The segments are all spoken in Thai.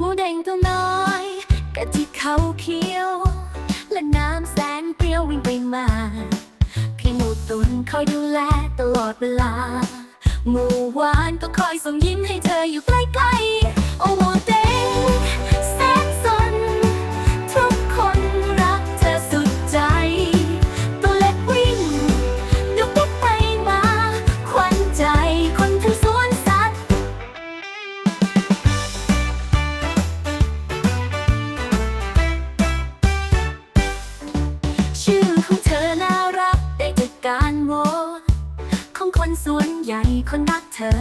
ด้งตัวน้อยกะทิเขาเคี้ยว และน้ำแสนเปรี้ยววิ่งไปมา พี่หมูตุนคอยดูแลตลอดเวลา หมูหวานก็คอยส่งยิ้มให้เธออยู่ใกล้ ใหญ่คนรักเธอ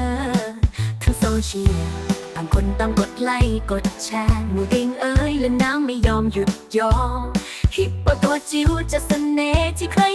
ทั้งโซเชียลบางคนต้องกดไลค์กดแชร์หมูดิ้งเอ้ยและน้ำไม่ยอมหยุดยอมฮิปโปตัวจิ๋วจะเสน่ห์ที่เคย